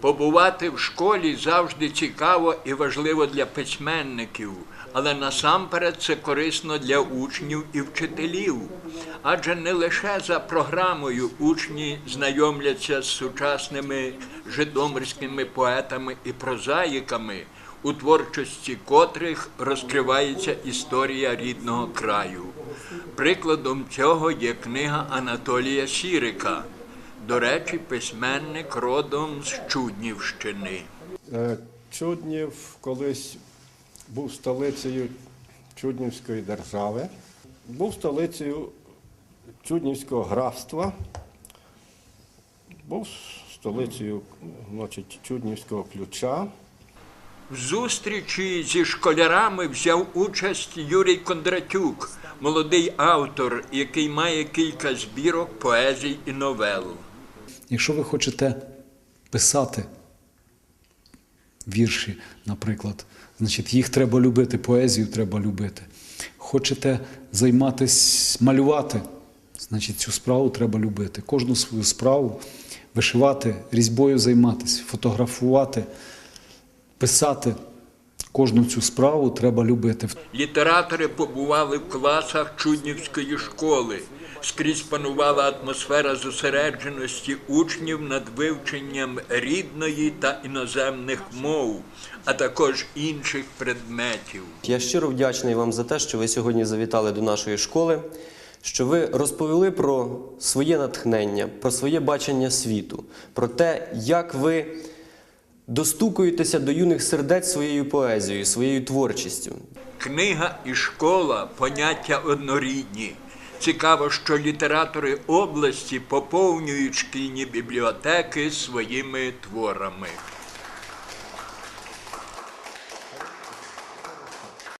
Побувати в школі завжди цікаво і важливо для письменників, але насамперед це корисно для учнів і вчителів. Адже не лише за програмою учні знайомляться з сучасними житомирськими поетами і прозаїками, у творчості котрих розкривається історія рідного краю. Прикладом цього є книга Анатолія Сірика. До речі, письменник родом з Чуднівщини. Е, Чуднів колись був столицею Чуднівської держави, був столицею Чуднівського графства, був столицею значить, Чуднівського ключа. В зустрічі зі школярами взяв участь Юрій Кондратюк, молодий автор, який має кілька збірок поезій і новел. Якщо ви хочете писати вірші, наприклад, значить їх треба любити, поезію треба любити. Хочете займатися малювати, значить цю справу треба любити. Кожну свою справу вишивати, різьбою займатися, фотографувати, писати. Кожну цю справу треба любити. Літератори побували в класах Чуднівської школи. Скрізь панувала атмосфера зосередженості учнів над вивченням рідної та іноземних мов, а також інших предметів. Я щиро вдячний вам за те, що ви сьогодні завітали до нашої школи, що ви розповіли про своє натхнення, про своє бачення світу, про те, як ви достукуєтеся до юних сердець своєю поезією, своєю творчістю. Книга і школа поняття однорідні. Цікаво, що літератори області поповнюють шкільні бібліотеки своїми творами.